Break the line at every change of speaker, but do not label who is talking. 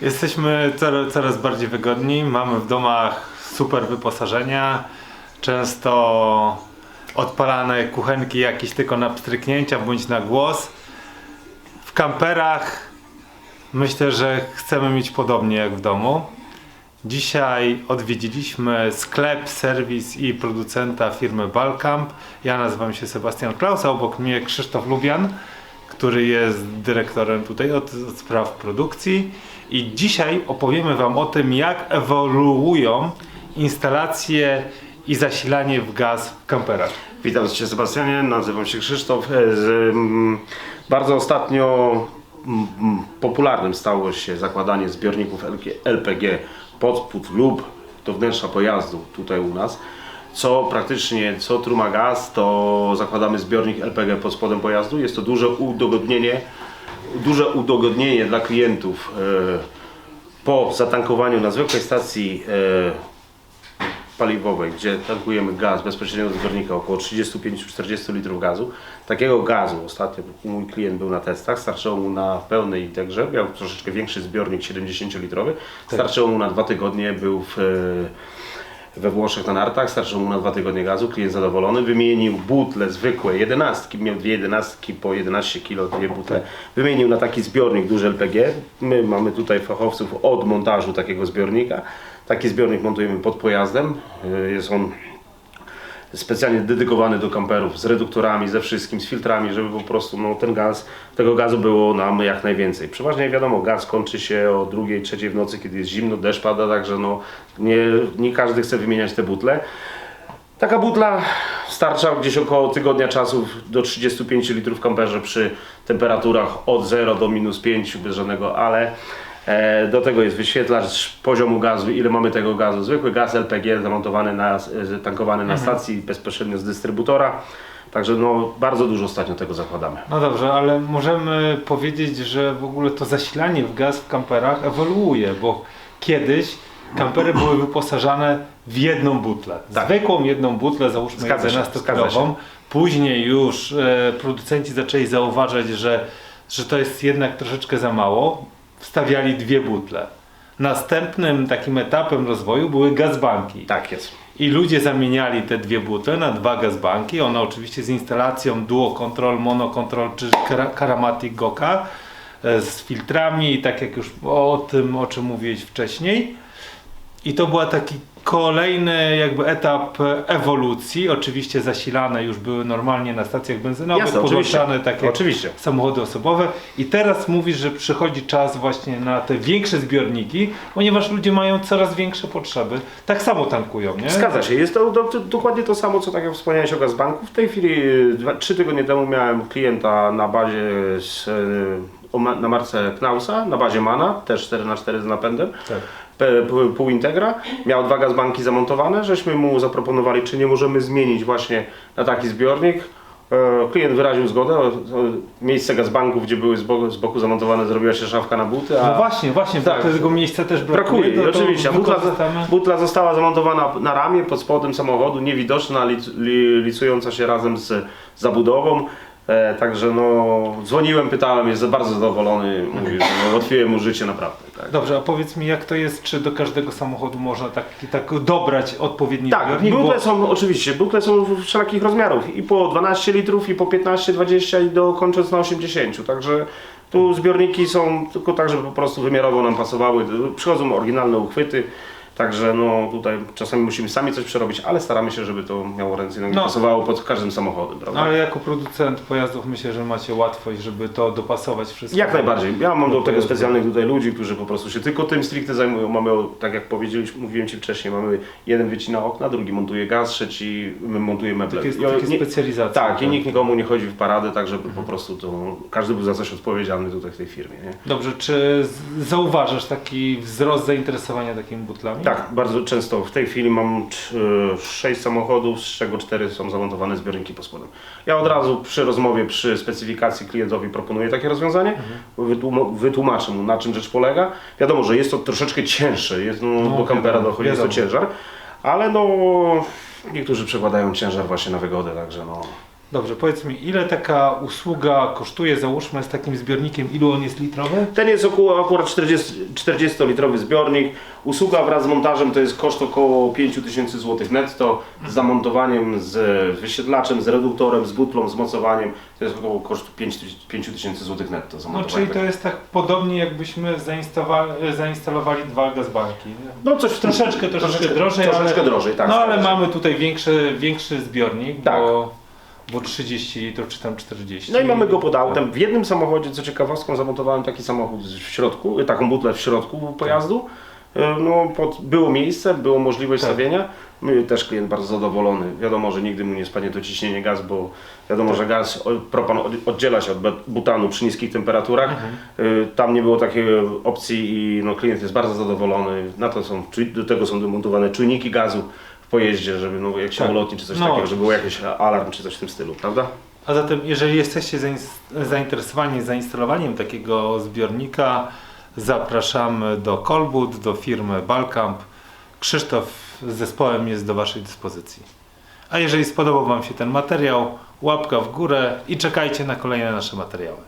Jesteśmy coraz, coraz bardziej wygodni, mamy w domach super wyposażenia, często odpalane kuchenki jakieś tylko na pstryknięcia bądź na głos. W kamperach myślę, że chcemy mieć podobnie jak w domu. Dzisiaj odwiedziliśmy sklep, serwis i producenta firmy Balkamp. Ja nazywam się Sebastian Klaus, a obok mnie Krzysztof Lubian, który jest dyrektorem tutaj od, od spraw produkcji. I dzisiaj opowiemy Wam o tym, jak ewoluują instalacje i zasilanie w gaz w kamperach.
Witam Cię Sebastianie, nazywam się Krzysztof. E, mm, bardzo ostatnio mm, mm, popularnym stało się zakładanie zbiorników LPG pod lub do wnętrza pojazdu tutaj u nas. Co praktycznie, co truma gaz, to zakładamy zbiornik LPG pod spodem pojazdu. Jest to duże udogodnienie, duże udogodnienie dla klientów e, po zatankowaniu na zwykłej stacji e, paliwowej, gdzie tankujemy gaz bezpośrednio do zbiornika, około 35-40 litrów gazu. Takiego gazu, ostatnio mój klient był na testach, starczyło mu na pełnej integrze, miał troszeczkę większy zbiornik 70-litrowy, starczyło mu na dwa tygodnie, był w, e, we Włoszech na nartach, starczyło mu na dwa tygodnie gazu, klient zadowolony, wymienił butle zwykłe, jedenastki, miał dwie jedenastki po 11 kg, dwie butle, wymienił na taki zbiornik duży LPG. My mamy tutaj fachowców od montażu takiego zbiornika. Taki zbiornik montujemy pod pojazdem. Y, Jest on specjalnie dedykowany do kamperów z reduktorami, ze wszystkim, z filtrami, żeby po prostu no, ten gaz, tego gazu było nam jak najwięcej. Przeważnie wiadomo, gaz kończy się o drugiej, trzeciej w nocy, kiedy jest zimno, deszcz pada, także no, nie, nie każdy chce wymieniać te butle. Taka butla starcza gdzieś około tygodnia czasu do 35 litrów kamperze przy temperaturach od 0 do minus 5 bez żadnego ale. E, do tego jest wyświetlacz poziomu gazu, ile mamy tego gazu. Zwykły gaz LPG zamontowany, na, tankowany na stacji bezpośrednio z dystrybutora. Także no, bardzo dużo ostatnio tego zakładamy.
No dobrze, ale możemy powiedzieć, że w ogóle to zasilanie w gaz w kamperach ewoluuje, bo kiedyś kampery były wyposażane w jedną butlę.
Tak.
Zwykłą jedną butlę, załóżmy
Zgadza się,
11
zgadza
kilową.
się.
Później już e, producenci zaczęli zauważać, że, że to jest jednak troszeczkę za mało. Wstawiali dwie butle. Następnym takim etapem rozwoju były gazbanki.
Tak jest.
I ludzie zamieniali te dwie butle na dwa gazbanki. One oczywiście z instalacją Duo Control, Mono Control czy Kara- Karamatic Goka e, z filtrami, tak jak już o tym, o czym mówiłeś wcześniej. I to był taki kolejny jakby etap e, ewolucji. Oczywiście zasilane już były normalnie na stacjach benzynowych,
Jasne,
podłączane tak jak
Oczywiście.
samochody osobowe. I teraz mówisz, że przychodzi czas właśnie na te większe zbiorniki, ponieważ ludzie mają coraz większe potrzeby. Tak samo tankują, nie?
Zgadza się, jest to, to, to dokładnie to samo, co tak jak wspomniałeś o Gazbanku. W tej chwili, dwa, trzy tygodnie temu miałem klienta na bazie z, ma- na marce Knausa, na bazie Mana, też 4x4 z napędem.
Tak.
P- p- pół integra, miał dwa gazbanki zamontowane, żeśmy mu zaproponowali, czy nie możemy zmienić właśnie na taki zbiornik. E, Klient wyraził zgodę, miejsce gazbanków, gdzie były z boku, z boku zamontowane, zrobiła się szafka na buty, a
No właśnie, właśnie,
Tak.
tego miejsca też brakuje.
Brakuje,
no to
oczywiście. Butla, butla została zamontowana na ramię, pod spodem samochodu, niewidoczna, lic, li, licująca się razem z zabudową. E, także no, dzwoniłem, pytałem, jest bardzo zadowolony, mówi, że no, ułatwiłem mu życie naprawdę. Tak,
Dobrze, a powiedz mi, jak to jest, czy do każdego samochodu można tak, tak dobrać odpowiedni
tak
zbiornik? Bo-
bukle są oczywiście, bukle są wszelakich rozmiarów i po 12 litrów, i po 15, 20 i do kończąc na 80, także tu zbiorniki są tylko tak, żeby po prostu wymiarowo nam pasowały, przychodzą oryginalne uchwyty. Także no tutaj czasami musimy sami coś przerobić, ale staramy się, żeby to miało ręce i nogi,
No.
pasowało pod każdym samochodem, prawda?
Ale jako producent pojazdów myślę, że macie łatwość, żeby to dopasować wszystko.
Jak najbardziej. Ja mam do tego specjalnych tutaj ludzi, którzy po prostu się tylko tym stricte zajmują. Mamy, o, tak jak powiedzieliśmy, mówiłem Ci wcześniej, mamy jeden wycina okna, drugi montuje gaz, trzeci montuje meble.
Takie,
I o-
takie
nie-
specjalizacje.
Tak, i nikt nikomu nie chodzi w paradę, tak żeby po prostu to każdy był za coś odpowiedzialny tutaj w tej firmie. Nie?
Dobrze, czy z- zauważasz taki wzrost zainteresowania takimi butlami?
Tak, bardzo często. W tej chwili mam trz- e, sześć samochodów, z czego cztery są zamontowane zbiorniki pod spodem. Ja od razu przy rozmowie, przy specyfikacji klientowi proponuję takie rozwiązanie, wytłum- wytłumaczę mu na czym rzecz polega. Wiadomo, że jest to troszeczkę cięższe, jest, no,
No,
do kampera dochodzi, jest to ciężar, ale no niektórzy przekładają ciężar właśnie na wygodę, także no.
Dobrze, powiedz mi, ile taka usługa kosztuje, załóżmy, z takim zbiornikiem, ilu on jest litrowy?
Ten jest około akurat 40, 40-litrowy zbiornik. Usługa wraz z montażem to jest koszt około 5000 zł netto. Z zamontowaniem, z wysiedlaczem, z reduktorem, z butlą, z mocowaniem to jest około koszt 5000 zł netto.
No czyli to jest tak podobnie jakbyśmy zainstalowali, zainstalowali dwa gazbanki. nie?
No coś tym-
Troszeczkę, troszeczkę, drożej,
troszeczkę
ale,
drożej, tak.
no ale mamy tutaj większy, większy zbiornik,
Tak.
bo, bo 30 litrów czy tam 40.
No i mamy go pod autem. W jednym samochodzie, co ciekawostką, zamontowałem taki samochód w środku, taką butlę w środku pojazdu. E, No, pod, było miejsce, było możliwość
Tak.
stawienia. My też klient bardzo zadowolony. Wiadomo, że nigdy mu nie spadnie to ciśnienie gaz, bo wiadomo, że gaz, propan od- oddziela się od butanu przy niskich temperaturach. E, Tam nie było takiej opcji i no, klient jest bardzo zadowolony. Na to są, do tego są demontowane czujniki gazu pojeździe, żeby no, jak się
Tak.
ulotni czy coś
No.
takiego, żeby był jakiś alarm czy coś w tym stylu, prawda?
A zatem, jeżeli jesteście zainteresowani zainstalowaniem takiego zbiornika, zapraszamy do Kolbut, do firmy Balkamp. Krzysztof z zespołem jest do Waszej dyspozycji. A jeżeli spodobał Wam się ten materiał, łapka w górę i czekajcie na kolejne nasze materiały.